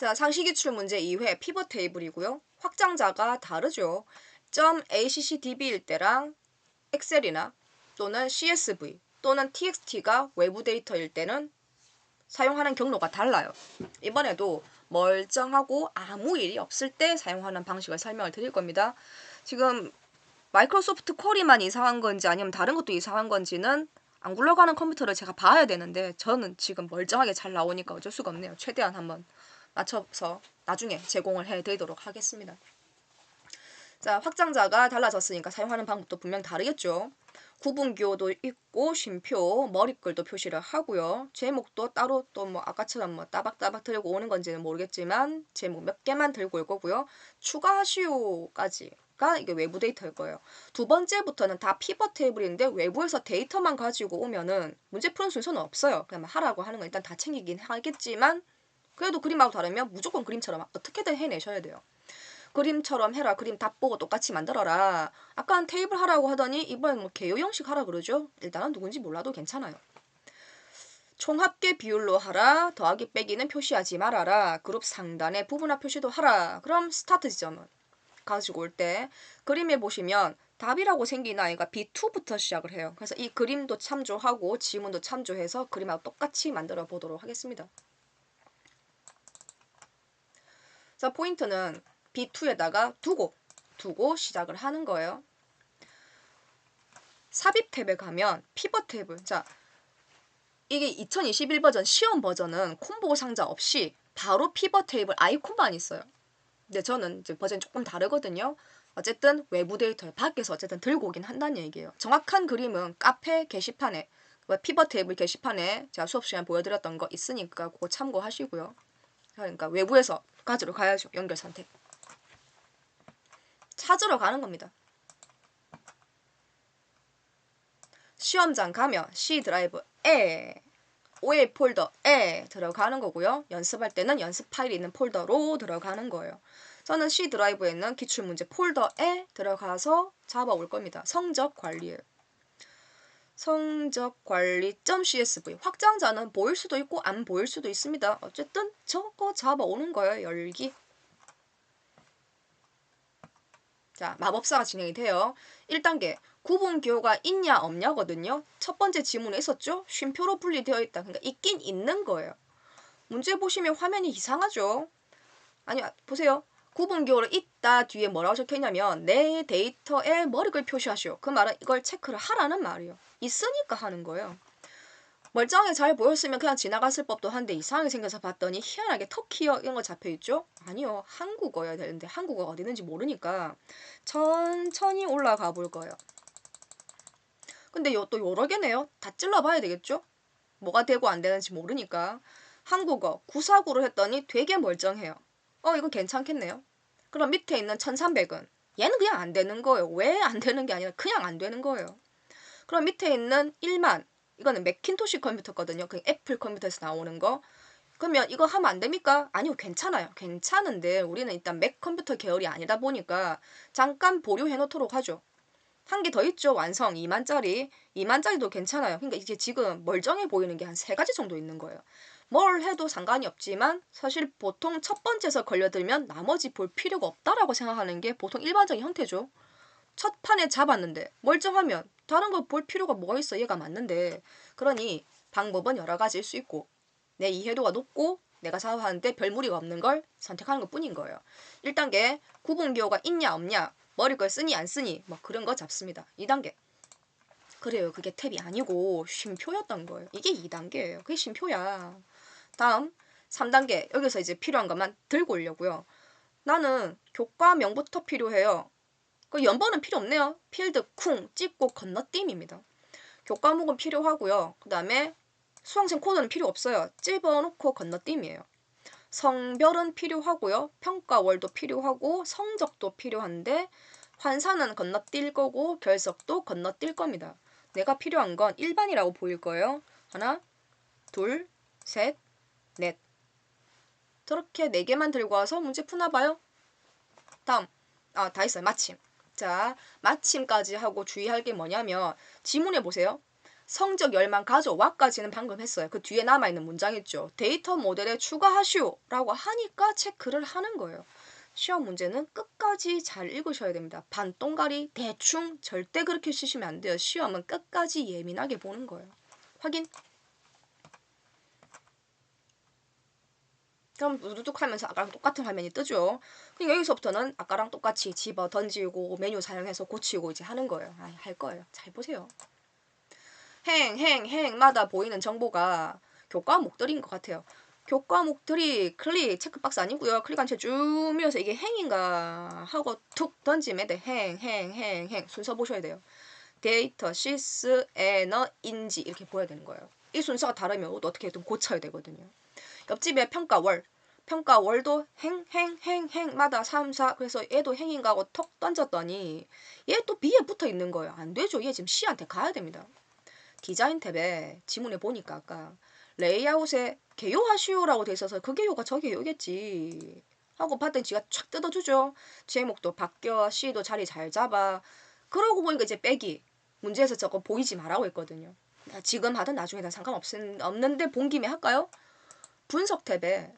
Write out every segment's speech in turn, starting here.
자, 상시 기출 문제 2회 피벗 테이블이고요. 확장자가 다르죠. .accdb일 때랑 엑셀이나 또는 CSV 또는 txt가 외부 데이터일 때는 사용하는 경로가 달라요. 이번에도 멀쩡하고 아무 일이 없을 때 사용하는 방식을 설명을 드릴 겁니다. 지금 마이크로소프트 콜이만 이상한 건지 아니면 다른 것도 이상한 건지는 안 굴러가는 컴퓨터를 제가 봐야 되는데 저는 지금 멀쩡하게 잘 나오니까 어쩔 수가 없네요. 최대한 한번 맞춰서 나중에 제공을 해드리도록 하겠습니다. 자, 확장자가 달라졌으니까 사용하는 방법도 분명 다르겠죠. 구분기호도 있고 쉼표, 머리글도 표시를 하고요. 제목도 따로 또 뭐 아까처럼 뭐 따박따박 들고 오는 건지는 모르겠지만 제목 몇 개만 들고 올 거고요. 추가하시오까지 가 이게 외부 데이터일 거예요. 두 번째부터는 다 피벗 테이블인데 외부에서 데이터만 가지고 오면은 문제 푸는 순서는 없어요. 그냥 하라고 하는 건 일단 다 챙기긴 하겠지만 그래도 그림하고 다르면 무조건 그림처럼 어떻게든 해내셔야 돼요. 그림처럼 해라. 그림 다 보고 똑같이 만들어라. 아까는 테이블 하라고 하더니 이번엔 뭐 개요 형식 하라 그러죠. 일단은 누군지 몰라도 괜찮아요. 총합계 비율로 하라. 더하기 빼기는 표시하지 말아라. 그룹 상단에 부분화 표시도 하라. 그럼 스타트 지점은 가지고 올 때 그림에 보시면 답이라고 생긴 아이가 B2부터 시작을 해요. 그래서 이 그림도 참조하고 지문도 참조해서 그림하고 똑같이 만들어 보도록 하겠습니다. 자, 포인트는 B2에다가 두고 두고 시작을 하는 거예요. 삽입 탭에 가면 피벗 탭을 자 이게 2021 버전 시험 버전은 콤보 상자 없이 바로 피벗 테이블 아이콘만 있어요. 근데 저는 이제 버전이 조금 다르거든요. 어쨌든 외부 데이터를 밖에서 어쨌든 들고 오긴 한다는 얘기예요. 정확한 그림은 카페 게시판에 피벗 테이블 게시판에 제가 수업 시간 보여드렸던 거 있으니까 그거 참고하시고요. 그러니까 외부에서 가지러 가야죠. 연결 선택. 찾으러 가는 겁니다. 시험장 가면 C 드라이브에 OA 폴더 에 들어가는 거고요. 연습할 때는 연습 파일이 있는 폴더로 들어가는 거예요. 저는 C 드라이브에 있는 기출문제 폴더에 들어가서 잡아올 겁니다. 성적 관리예요. 성적 관리.csv 확장자는 보일 수도 있고 안 보일 수도 있습니다. 어쨌든 저거 잡아오는 거예요. 열기. 자, 마법사가 진행이 돼요. 1단계 구분 기호가 있냐 없냐거든요. 첫 번째 지문에 있었죠? 쉼표로 분리되어 있다. 그러니까 있긴 있는 거예요. 문제 보시면 화면이 이상하죠? 아니, 보세요. 구분 기호를 있다 뒤에 뭐라고 적혀 있냐면 내 데이터에 머리글 표시하시오. 그 말은 이걸 체크를 하라는 말이에요. 있으니까 하는 거예요. 멀쩡하게 잘 보였으면 그냥 지나갔을 법도 한데 이상하게 생겨서 봤더니 희한하게 터키어 이런 거 잡혀있죠? 아니요. 한국어여야 되는데 한국어가 어디 있는지 모르니까 천천히 올라가 볼 거예요. 근데 요, 또 여러 개네요. 다 찔러봐야 되겠죠? 뭐가 되고 안 되는지 모르니까 한국어 949로 했더니 되게 멀쩡해요. 어 이거 괜찮겠네요. 그럼 밑에 있는 1300은 얘는 그냥 안 되는 거예요. 왜 안 되는 게 아니라 그냥 안 되는 거예요. 그럼 밑에 있는 1만 이거는 맥킨토시 컴퓨터거든요. 그 애플 컴퓨터에서 나오는 거. 그러면 이거 하면 안 됩니까? 아니요, 괜찮아요. 괜찮은데 우리는 일단 맥 컴퓨터 계열이 아니다 보니까 잠깐 보류해 놓도록 하죠. 한 개 더 있죠. 완성 2만짜리. 2만짜리도 괜찮아요. 그러니까 이게 지금 멀쩡해 보이는 게 한 세 가지 정도 있는 거예요. 뭘 해도 상관이 없지만 사실 보통 첫 번째에서 걸려들면 나머지 볼 필요가 없다라고 생각하는 게 보통 일반적인 형태죠. 첫 판에 잡았는데 멀쩡하면 다른 거 볼 필요가 뭐가 있어 얘가 맞는데 그러니 방법은 여러 가지일 수 있고 내 이해도가 높고 내가 사업하는데 별 무리가 없는 걸 선택하는 것 뿐인 거예요. 1단계 구분기호가 있냐 없냐 머리걸 쓰니 안 쓰니 뭐 그런 거 잡습니다. 2단계 그래요. 그게 탭이 아니고 쉼표였던 거예요. 이게 2단계예요. 그게 쉼표야. 다음 3단계 여기서 이제 필요한 것만 들고 오려고요. 나는 교과명부터 필요해요. 그 연번은 필요 없네요. 필드 쿵 찍고 건너뛰입니다. 교과목은 필요하고요. 그 다음에 수강생 코드는 필요 없어요. 집어놓고 건너뛰이에요. 성별은 필요하고요. 평가월도 필요하고 성적도 필요한데 환산은 건너뛸 거고 결석도 건너뛸 겁니다. 내가 필요한 건 일반이라고 보일 거예요. 하나, 둘, 셋, 넷. 저렇게 네 개만 들고 와서 문제 푸나 봐요. 다음, 아, 다 있어요. 마침. 자, 마침까지 하고 주의할 게 뭐냐면 지문에 보세요. 성적 열만 가져와까지는 방금 했어요. 그 뒤에 남아있는 문장 있죠. 데이터 모델에 추가하시오 라고 하니까 체크를 하는 거예요. 시험 문제는 끝까지 잘 읽으셔야 됩니다. 반똥가리 대충 절대 그렇게 쓰시면 안 돼요. 시험은 끝까지 예민하게 보는 거예요. 확인. 그럼 누둑 하면서 아까랑 똑같은 화면이 뜨죠. 그러니까 여기서부터는 아까랑 똑같이 집어 던지고 메뉴 사용해서 고치고 이제 하는 거예요. 아, 할 거예요. 잘 보세요. 행, 행, 행마다 보이는 정보가 교과목들인 것 같아요. 교과목들이 클릭 체크박스 아니고요. 클릭한 채 쭉 밀어서 이게 행인가 하고 툭 던지면 돼. 행, 행, 행, 행 순서 보셔야 돼요. 데이터, 시스, 에너, 인지 이렇게 보여야 되는 거예요. 이 순서가 다르면 어떻게든 고쳐야 되거든요. 옆집에 평가월. 평가월도 행, 행, 행, 행마다 3, 4. 그래서 얘도 행인가 하고 턱 던졌더니 얘 또 B에 붙어 있는 거예요. 안 되죠. 얘 지금 C한테 가야 됩니다. 디자인 탭에 지문에 보니까 아까 레이아웃에 개요하시오라고 돼 있어서 그 개요가 저 개요겠지. 하고 봤더니 지가 촥 뜯어주죠. 제목도 바뀌어, C도 자리 잘 잡아. 그러고 보니까 이제 빼기. 문제에서 저거 보이지 말라고 했거든요. 지금 하든 나중에 다 상관없는데 본 김에 할까요? 분석 탭에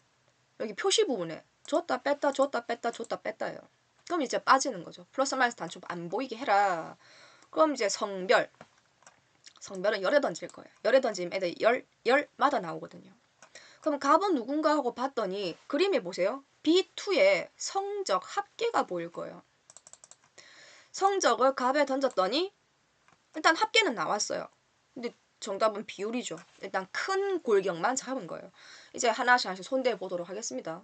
여기 표시 부분에 줬다 뺐다 줬다 뺐다 줬다 뺐다예요. 그럼 이제 빠지는 거죠. 플러스 마이너스 단축 안 보이게 해라. 그럼 이제 성별. 성별은 열에 던질 거예요. 열에 던지면 애들 열, 열마다 나오거든요. 그럼 갑은 누군가 하고 봤더니 그림에 보세요. B2에 성적 합계가 보일 거예요. 성적을 갑에 던졌더니 일단 합계는 나왔어요. 근데 정답은 비율이죠. 일단 큰 골격만 잡은 거예요. 이제 하나씩 하나씩 손대어 보도록 하겠습니다.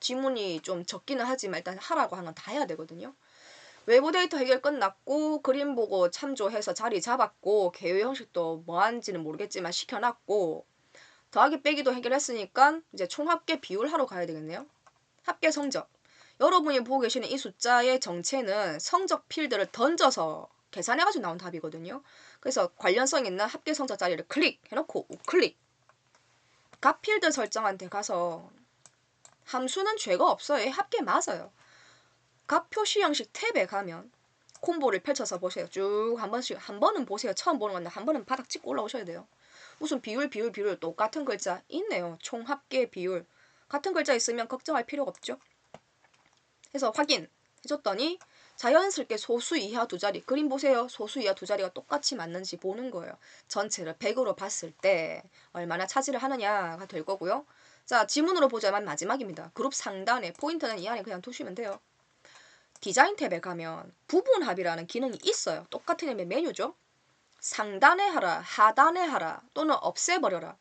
지문이 좀 적기는 하지만 일단 하라고 하는 건 다 해야 되거든요. 외부 데이터 해결 끝났고 그림 보고 참조해서 자리 잡았고 개요 형식도 뭐 하는지는 모르겠지만 시켜놨고 더하기 빼기도 해결했으니까 이제 총합계 비율 하러 가야 되겠네요. 합계 성적. 여러분이 보고 계시는 이 숫자의 정체는 성적 필드를 던져서 계산해가지고 나온 답이거든요. 그래서 관련성 있는 합계 성적 자리를 클릭해놓고 우클릭 값 필드 설정한 데 가서 함수는 죄가 없어요. 합계 맞아요. 값 표시 형식 탭에 가면 콤보를 펼쳐서 보세요. 쭉 한 번씩 한 번은 보세요. 처음 보는 건데 한 번은 바닥 찍고 올라오셔야 돼요. 무슨 비율 비율 비율 똑같은 글자 있네요. 총 합계 비율 같은 글자 있으면 걱정할 필요가 없죠. 그래서 확인 해줬더니 자연스럽게 소수 이하 두 자리 그림 보세요. 소수 이하 두 자리가 똑같이 맞는지 보는 거예요. 전체를 100으로 봤을 때 얼마나 차지를 하느냐가 될 거고요. 자 지문으로 보자면 마지막입니다. 그룹 상단에 포인트는 이 안에 그냥 두시면 돼요. 디자인 탭에 가면 부분합이라는 기능이 있어요. 똑같은 의미의 메뉴죠. 상단에 하라, 하단에 하라 또는 없애버려라.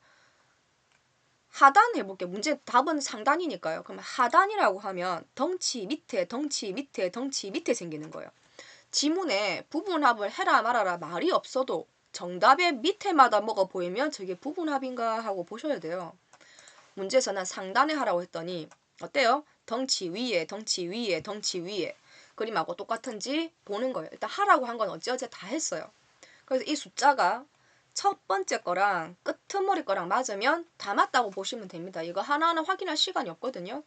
하단 해볼게. 문제 답은 상단이니까요. 그러면 하단이라고 하면 덩치 밑에, 덩치 밑에, 덩치 밑에 생기는 거예요. 지문에 부분합을 해라 말아라 말이 없어도 정답의 밑에마다 뭐가 보이면 저게 부분합인가 하고 보셔야 돼요. 문제에서는 상단에 하라고 했더니 어때요? 덩치 위에, 덩치 위에, 덩치 위에 그림하고 똑같은지 보는 거예요. 일단 하라고 한 건 어찌어찌 다 했어요. 그래서 이 숫자가 첫 번째 거랑 끄트머리 거랑 맞으면 다 맞다고 보시면 됩니다. 이거 하나하나 확인할 시간이 없거든요.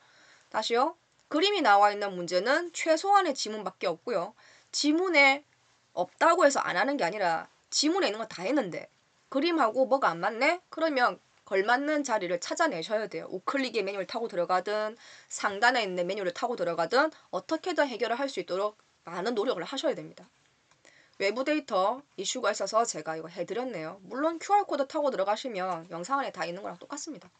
다시요. 그림이 나와 있는 문제는 최소한의 지문밖에 없고요. 지문에 없다고 해서 안 하는 게 아니라 지문에 있는 거 다 했는데 그림하고 뭐가 안 맞네? 그러면 걸맞는 자리를 찾아내셔야 돼요. 우클릭의 메뉴를 타고 들어가든 상단에 있는 메뉴를 타고 들어가든 어떻게든 해결을 할 수 있도록 많은 노력을 하셔야 됩니다. 외부 데이터 이슈가 있어서 제가 이거 해드렸네요. 물론 QR코드 타고 들어가시면 영상 안에 다 있는 거랑 똑같습니다.